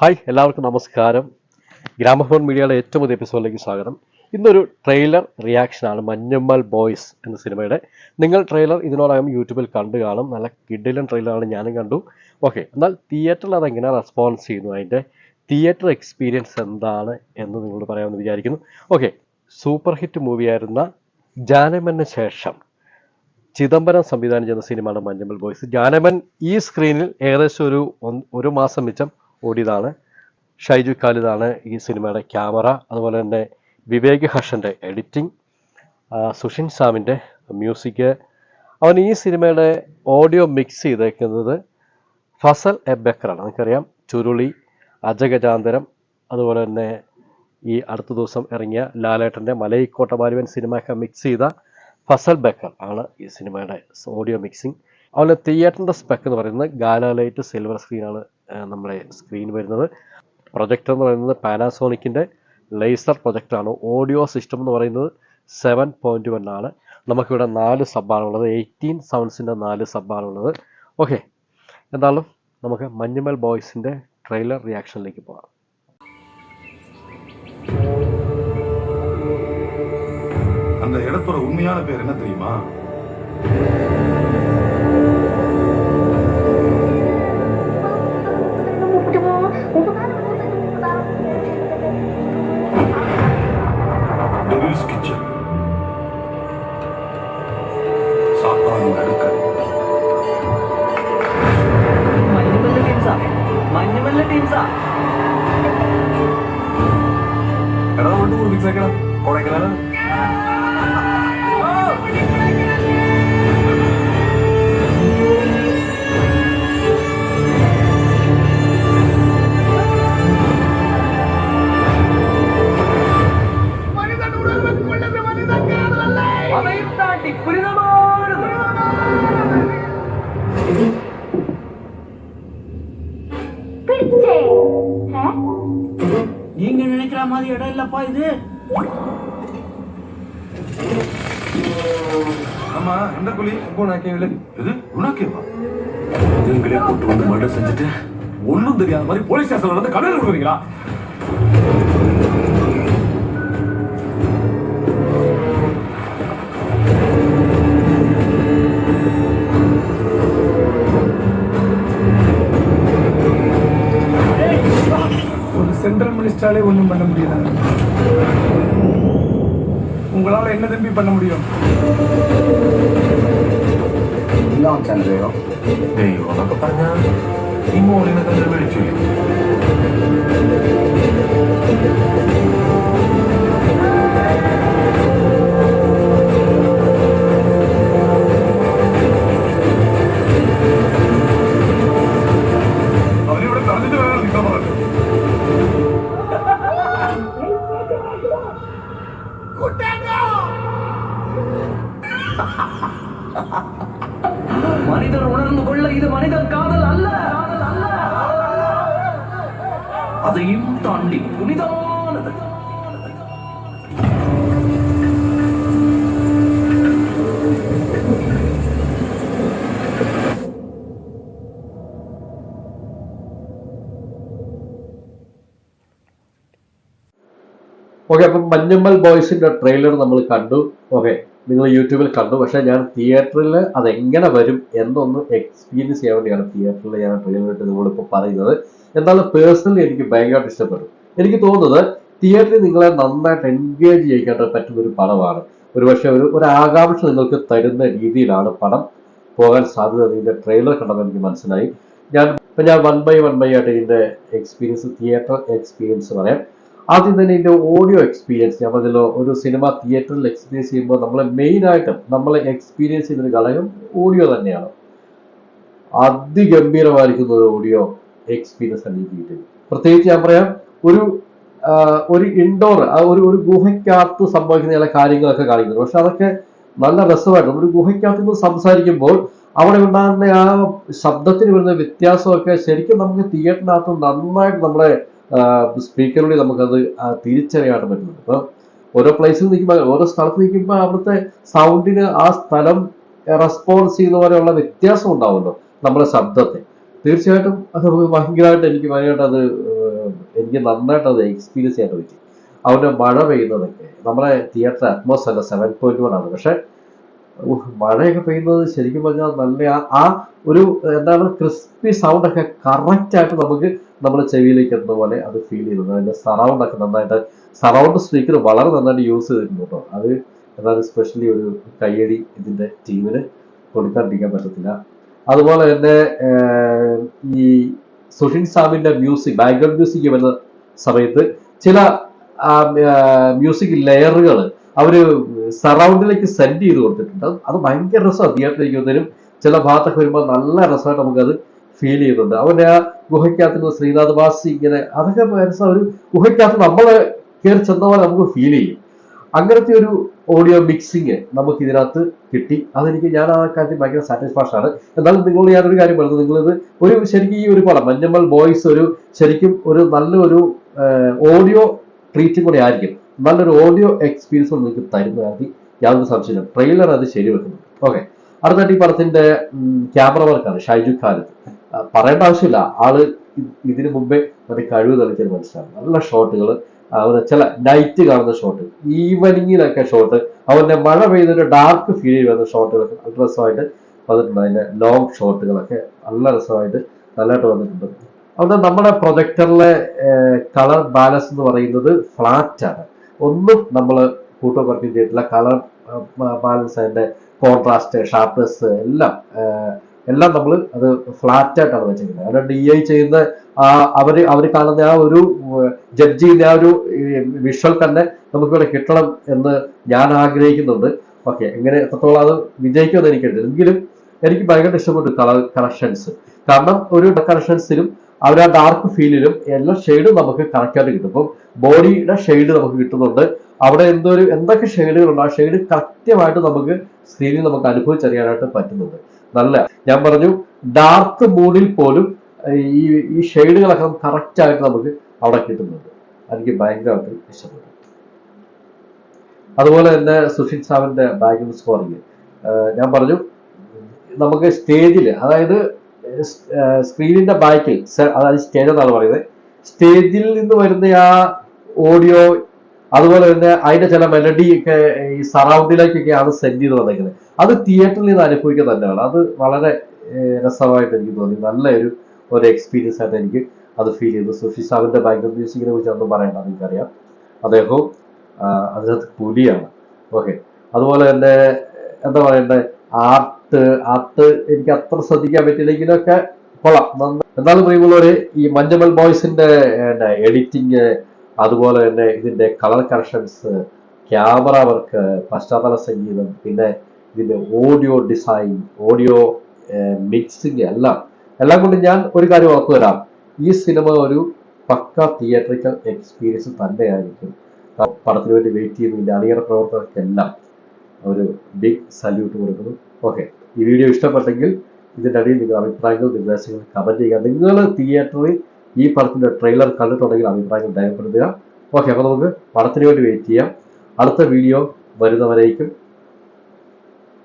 Hi എല്ലാവർക്കും നമസ്കാരം. Gramophone മീഡിയയുടെ ഏറ്റവും പുതിയ എപ്പിസോഡിലേക്ക് സ്വാഗതം. ഇന്നൊരു ട്രെയിലർ റിയാക്ഷനാണ് മഞ്ഞമ്മൽ ബോയ്സ് എന്ന സിനിമയുടെ. നിങ്ങൾ ട്രെയിലർ ഇതിനോടകം യൂട്യൂബിൽ കണ്ടു കാണും. നല്ല കിഡിലൻ ട്രെയിലറാണ് ഞാനും കണ്ടു. ഓക്കെ എന്നാൽ തിയേറ്ററിൽ അതെങ്ങനെ റെസ്പോൺസ് ചെയ്യുന്നു? അതിന്റെ തിയേറ്റർ എക്സ്പീരിയൻസ് എന്താണ് എന്ന് നിങ്ങളോട് പറയാമെന്ന് വിചാരിക്കുന്നു. ഓക്കെ സൂപ്പർ ഹിറ്റ് മൂവിയായിരുന്ന ജാനമന് ശേഷം ചിദംബരം സംവിധാനം ചെയ്യുന്ന സിനിമയാണ് മഞ്ഞമ്മൽ ബോയ്സ്. ജാനമൻ ഈ സ്ക്രീനിൽ ഏകദേശം ഒരു ഒരു മാസം മിച്ചം ഓടിയതാണ് ഷൈജു ഖാലിദാണ് ഈ സിനിമയുടെ ക്യാമറ. അതുപോലെ തന്നെ വിവേക് ഹർഷന്റെ എഡിറ്റിംഗ് സുഷിൻ സാമിന്റെ മ്യൂസിക്. അവൻ ഈ സിനിമയുടെ ഓഡിയോ മിക്സ് ചെയ്തേക്കുന്നത് ഫസൽ എബക്കറാണ് നമുക്കറിയാം ചുരുളി അജഗജാന്തരം അതുപോലെ തന്നെ ഈ അടുത്ത ദിവസം ഇറങ്ങിയ ലാലേട്ടന്റെ മലയിക്കോട്ട ബാലുവൻ സിനിമയൊക്കെ മിക്സ് ചെയ്ത ഫസൽ ബക്കർ ആണ് ഈ സിനിമയുടെ ഓഡിയോ മിക്സിംഗ്. അതുപോലെ തിയേറ്ററിന്റെ സ്പെക്ക് എന്ന് പറയുന്നത് ഗാലാലൈറ്റ് സിൽവർ സ്ക്രീനാണ് നമ്മുടെ സ്ക്രീൻ വരുന്നത് പ്രൊജക്ടർ എന്ന് പറയുന്നത് പാനാസോണിക്കിൻ്റെ ലേസർ പ്രൊജക്ടറാണ് ഓഡിയോ സിസ്റ്റം എന്ന് പറയുന്നത് സെവൻ പോയിൻറ്റ് വൺ ആണ് നമുക്കിവിടെ നാല് സബ്ബാണുള്ളത് എയ്റ്റീൻ സൗണ്ട്സിൻ്റെ നാല് സബ്ബാണുള്ളത് ഓക്കെ എന്തായാലും നമുക്ക് മഞ്ഞുമൽ ബോയ്സിൻ്റെ ട്രെയിലർ റിയാക്ഷനിലേക്ക് പോകാം அந்த இடத்தோட உண்மையான பேர் என்ன தெரியுமா சீக்கிரம் உடைக்கலாம் நீங்க நினைக்கிற மாதிரி இடம் இல்லப்பா இது. ஆமா எந்த குழி? குணாக்கேவில இது குணாக்கேவா இதுங்களே கூட்டு வந்து மர்டர் செஞ்சுட்டு ஒண்ணும் தெரியாத மாதிரி போலீஸ் ஸ்டேஷன்ல வந்து கடையில் விடுறீங்களா சென்ட்ரல் மினிஸ்டராலே ஒன்றும் பண்ண முடியல. உங்களால் என்ன தம்பி பண்ண முடியும் ദൈവം എന്നൊക്കെ പറഞ്ഞാ ഈ മോളിനൊക്കെ എന്തൊരു വിളിച്ചില്ലേ അവരിവിടെ തന്നിട്ട് വേണം നിൽക്കാൻ പറഞ്ഞു அதையும் தாண்டி புனிதமானது ഓക്കെ അപ്പം മഞ്ഞമ്മൽ ബോയ്സിന്റെ ട്രെയിലർ നമ്മൾ കണ്ടു ഓക്കെ നിങ്ങൾ യൂട്യൂബിൽ കണ്ടു. പക്ഷേ ഞാൻ തിയേറ്ററിൽ അതെങ്ങനെ വരും എന്നൊന്ന് എക്സ്പീരിയൻസ് ചെയ്യാൻ വേണ്ടിയാണ് തിയേറ്ററിൽ ഞാൻ ട്രെയിലറായിട്ട് നിങ്ങളിപ്പോൾ പറയുന്നത്. എന്നാലും പേഴ്സണലി എനിക്ക് ഭയങ്കരമായിട്ട് ഇഷ്ടപ്പെടും എനിക്ക് തോന്നുന്നത് തിയേറ്ററിൽ നിങ്ങളെ നന്നായിട്ട് എൻഗേജ് ചെയ്യിക്കാൻ പറ്റുന്ന ഒരു പടമാണ്. ഒരുപക്ഷെ ഒരു ഒരു ആകാംക്ഷ നിങ്ങൾക്ക് തരുന്ന രീതിയിലാണ് പടം പോകാൻ സാധ്യത. ഇതിന്റെ ട്രെയിലർ കണ്ടപ്പോൾ എനിക്ക് മനസ്സിലായി. ഞാൻ ഇപ്പം ഞാൻ വൺ ബൈ വൺ ബൈ ആയിട്ട് ഇതിന്റെ എക്സ്പീരിയൻസ് തിയേറ്റർ എക്സ്പീരിയൻസ് പറയാം. ആദ്യം തന്നെ ഇതിന്റെ ഓഡിയോ എക്സ്പീരിയൻസ് ഞാൻ പറഞ്ഞല്ലോ ഒരു സിനിമ തിയേറ്ററിൽ എക്സ്പീരിയൻസ് ചെയ്യുമ്പോൾ നമ്മൾ മെയിൻ ആയിട്ടും നമ്മൾ എക്സ്പീരിയൻസ് ചെയ്യുന്ന ഒരു ഘടകം ഓഡിയോ തന്നെയാണ്. അതിഗംഭീരമായിരിക്കുന്ന ഒരു ഓഡിയോ എക്സ്പീരിയൻസ് എനിക്ക് കിട്ടിയത് പ്രത്യേകിച്ച് ഞാൻ പറയാം ഒരു ഒരു ഇൻഡോർ ഒരു ഒരു ഗുഹയ്ക്കകത്ത് സംഭവിക്കുന്ന ചില കാര്യങ്ങളൊക്കെ കാണിക്കുന്നു. പക്ഷെ അതൊക്കെ നല്ല രസമായിട്ട് ഒരു ഗുഹയ്ക്കകത്ത് നിന്ന് സംസാരിക്കുമ്പോൾ അവിടെ ഉണ്ടാകുന്ന ആ ശബ്ദത്തിന് വരുന്ന വ്യത്യാസമൊക്കെ ശരിക്കും നമുക്ക് തിയേറ്ററിനകത്ത് നന്നായിട്ട് നമ്മുടെ സ്പീക്കറിലൂടെ നമുക്കത് തിരിച്ചറിയാനായിട്ട് പറ്റുന്നുണ്ട്. ഇപ്പൊ ഓരോ പ്ലേസിൽ നിൽക്കുമ്പോൾ ഓരോ സ്ഥലത്ത് നിൽക്കുമ്പോൾ അവിടുത്തെ സൗണ്ടിന് ആ സ്ഥലം റെസ്പോൺസ് ചെയ്യുന്ന പോലെയുള്ള വ്യത്യാസം ഉണ്ടാവുമല്ലോ നമ്മുടെ ശബ്ദത്തെ. തീർച്ചയായിട്ടും അത് ഭയങ്കരമായിട്ട് എനിക്ക് ഭയങ്കരമായിട്ട് അത് എനിക്ക് നന്നായിട്ട് അത് എക്സ്പീരിയൻസ് ചെയ്യാൻ പറ്റി. അവരുടെ മഴ പെയ്യുന്നതൊക്കെ നമ്മുടെ theatre atmosphere seven point one ആണ്. പക്ഷെ മഴയൊക്കെ പെയ്യുന്നത് ശരിക്കും പറഞ്ഞാൽ നല്ല ആ- ഒരു എന്താണ് ക്രിസ്പി സൗണ്ട് ഒക്കെ കറക്റ്റ് ആയിട്ട് നമുക്ക് നമ്മുടെ ചെവിയിലേക്ക് എത്തുന്ന പോലെ അത് ഫീൽ ചെയ്യുന്നത് അതിന്റെ സറൗണ്ട് ഒക്കെ നന്നായിട്ട് സറൗണ്ട് സ്പീക്കർ വളരെ നന്നായിട്ട് യൂസ് ചെയ്തിട്ടുണ്ട് അത് എന്താണ് സ്പെഷ്യലി ഒരു കയ്യടി ഇതിന്റെ ടീമിന് കൊടുക്കാണ്ടിരിക്കാൻ പറ്റത്തില്ല. അതുപോലെ തന്നെ ഈ സുഷിൻ സാമിന്റെ മ്യൂസിക് ബാക്ക്ഗ്രൗണ്ട് മ്യൂസിക് വരുന്ന സമയത്ത് ചില മ്യൂസിക് ലെയറുകൾ അവർ സറൗണ്ടിലേക്ക് സെൻഡ് ചെയ്ത് കൊടുത്തിട്ടുണ്ട്. അത് ഭയങ്കര രസമാണ്. തിയേറ്ററിലേക്ക് വന്നതിനും ചില ഭാഗത്തൊക്കെ വരുമ്പോൾ നല്ല രസമായിട്ട് നമുക്കത് ഫീൽ ചെയ്യുന്നുണ്ട്. അവന്റെ ആ ഗുഹയ്ക്കകത്ത് ശ്രീനാഥ് വാസി ഇങ്ങനെ അതൊക്കെ രസം ഒരു ഗുഹയ്ക്കകത്ത് നമ്മളെ കയറി ചെന്ന പോലെ നമുക്ക് ഫീൽ ചെയ്യും. അങ്ങനത്തെ ഒരു ഓഡിയോ മിക്സിങ് നമുക്ക് ഇതിനകത്ത് കിട്ടി. അതെനിക്ക് ഞാൻ ആ കാര്യത്തിൽ ഭയങ്കര സാറ്റിസ്ഫാക്ഷൻ ആണ്. എന്നാലും നിങ്ങൾ ഞാനൊരു കാര്യം പറയുന്നത് നിങ്ങളിത് ഒരു ശരിക്കും ഈ ഒരു പടം മഞ്ഞമ്മൽ ബോയ്സ് ഒരു ശരിക്കും ഒരു നല്ലൊരു ഓഡിയോ ട്രീറ്റും കൂടെ ആയിരിക്കും. നല്ലൊരു ഓഡിയോ എക്സ്പീരിയൻസ് നിങ്ങൾക്ക് തരുന്നതായി യാതൊരു സംശയമില്ല ട്രെയിലർ അത് ശരി വെക്കുന്നു ഓക്കെ അടുത്തായിട്ട് ഈ പടത്തിന്റെ ക്യാമറ വർക്കാണ് ഷൈജു ഖാലിദ് പറയേണ്ട ആവശ്യമില്ല. ആൾ ഇതിന് മുമ്പേ മറ്റേ കഴിവ് തെളിക്കാൻ മനസ്സിലാണ് നല്ല ഷോട്ടുകൾ അവന് ചില നൈറ്റ് കാണുന്ന ഷോട്ട് ഈവനിങ്ങിലൊക്കെ ഷോട്ട് അവന്റെ മഴ പെയ്തൊരു ഡാർക്ക് ഫീൽ ചെയ്യുന്ന ഷോട്ടുകളൊക്കെ നല്ല രസമായിട്ട് വന്നിട്ടുണ്ട്. അതിന്റെ ലോങ് ഷോട്ടുകളൊക്കെ നല്ല രസമായിട്ട് നല്ലതായിട്ട് വന്നിട്ടുണ്ട്. അതുകൊണ്ട് നമ്മുടെ പ്രൊജക്ടറിലെ കളർ ബാലൻസ് എന്ന് പറയുന്നത് ഫ്ലാറ്റ് ആണ്. ഒന്നും നമ്മൾ കൂട്ടോ കുറയ്ക്കും ചെയ്തിട്ടില്ല. കളർ ബാലൻസ് അതിന്റെ കോൺട്രാസ്റ്റ് ഷാർപ്നെസ് എല്ലാം എല്ലാം നമ്മൾ അത് ഫ്ലാറ്റ് ആയിട്ടാണ് വെച്ചിരിക്കുന്നത്. അതിന്റെ ഡി ഐ ചെയ്യുന്ന അവർ അവർ കാണുന്ന ആ ഒരു ജഡ്ജ് ചെയ്യുന്ന ആ ഒരു വിഷ്വൽ തന്നെ നമുക്കിവിടെ കിട്ടണം എന്ന് ഞാൻ ആഗ്രഹിക്കുന്നുണ്ട്. ഓക്കെ എങ്ങനെ എത്രത്തോളം അത് വിജയിക്കുമെന്ന് എനിക്കറിയില്ല എങ്കിലും എനിക്ക് ഭയങ്കര ഇഷ്ടപ്പെട്ടു കളർ കറക്ഷൻസ് കാരണം ഒരു കറക്ഷൻസിലും ആ ഡാർക്ക് ഫീലിലും എല്ലാ ഷെയ്ഡും നമുക്ക് കറക്റ്റായിട്ട് കിട്ടും. അപ്പം ബോഡിയുടെ ഷെയ്ഡ് നമുക്ക് കിട്ടുന്നുണ്ട്. അവിടെ എന്തൊരു എന്തൊക്കെ ഷെയ്ഡുകളുണ്ട് ആ ഷെയ്ഡ് കൃത്യമായിട്ട് നമുക്ക് സ്ക്രീനിൽ നമുക്ക് അനുഭവിച്ചറിയാനായിട്ട് പറ്റുന്നുണ്ട്. നല്ല ഞാൻ പറഞ്ഞു ഡാർക്ക് മൂഡിൽ പോലും ഈ ഈ ഷെയ്ഡുകളൊക്കെ കറക്റ്റായിട്ട് നമുക്ക് അവിടെ കിട്ടുന്നുണ്ട്. എനിക്ക് ഭയങ്കരമായിട്ട് ഇഷ്ടപ്പെട്ടു. അതുപോലെ തന്നെ സുഷിൻ സാവിന്റെ ബാക്ക്ഗ്രൗണ്ട് സ്കോറിങ് ഞാൻ പറഞ്ഞു നമുക്ക് സ്റ്റേജിൽ അതായത് സ്ക്രീനിന്റെ ബാക്കിൽ അതായത് സ്റ്റേജ് എന്നാണ് പറയുന്നത് സ്റ്റേജിൽ നിന്ന് വരുന്ന ആ ഓഡിയോ അതുപോലെ തന്നെ അതിന്റെ ചില മെലഡി ഒക്കെ ഈ സറൗണ്ടിലേക്കൊക്കെയാണ് സെൻഡ് ചെയ്ത് വന്നിരിക്കുന്നത് അത് തിയേറ്ററിൽ നിന്ന് അനുഭവിക്കുക തന്നെയാണ് അത് വളരെ രസമായിട്ട് എനിക്ക് തോന്നി. നല്ലൊരു ഒരു എക്സ്പീരിയൻസ് ആയിട്ട് എനിക്ക് അത് ഫീൽ ചെയ്തു. സുഷി സാവിന്റെ ബാക്ക്ഗ്രൗണ്ട് മ്യൂസിക്കിനെ കുറിച്ച് ഒന്നും പറയണ്ട എനിക്കറിയാം അദ്ദേഹവും അദ്ദേഹത്തിന് പുലിയാണ്. ഓക്കെ അതുപോലെ തന്നെ എന്താ പറയണ്ടേ? ആർട്ട് ആർട്ട് എനിക്ക് അത്ര ശ്രദ്ധിക്കാൻ പറ്റിയില്ലെങ്കിലൊക്കെ കൊള്ളാം. എന്നാലും പ്രിയമുള്ളവരെ ഈ മഞ്ഞമൽ ബോയ്സിന്റെ എഡിറ്റിങ് അതുപോലെ തന്നെ ഇതിന്റെ കളർ കറക്ഷൻസ് ക്യാമറ വർക്ക് പശ്ചാത്തല സംഗീതം പിന്നെ ഇതിന്റെ ഓഡിയോ ഡിസൈൻ ഓഡിയോ മിക്സിങ് എല്ലാം എല്ലാം കൊണ്ട് ഞാൻ ഒരു കാര്യം ഉറപ്പു തരാം. ഈ സിനിമ ഒരു പക്ക തിയേറ്ററിക്കൽ എക്സ്പീരിയൻസ് തന്നെയായിരിക്കും. പടത്തിന് വേണ്ടി വെയിറ്റ് ചെയ്യുന്നതിന്റെ അണിയറ പ്രവർത്തകർക്കെല്ലാം. ഒരു ബിഗ് സല്യൂട്ട് കൊടുക്കുന്നു. ഓക്കെ ഈ വീഡിയോ ഇഷ്ടപ്പെട്ടെങ്കിൽ ഇതിന്റെ അടിയിൽ നിങ്ങൾ അഭിപ്രായങ്ങൾ നിർദ്ദേശങ്ങൾ കമന്റ് ചെയ്യുക. നിങ്ങൾ തിയേറ്ററിൽ ഈ പടത്തിന്റെ ട്രെയിലർ കണ്ടിട്ടുണ്ടെങ്കിൽ അഭിപ്രായങ്ങൾ രേഖപ്പെടുത്തുക. ഓക്കെ അപ്പോൾ നമുക്ക് പടത്തിന് വേണ്ടി വെയിറ്റ് ചെയ്യാം. അടുത്ത വീഡിയോ വരുന്നവരേക്കും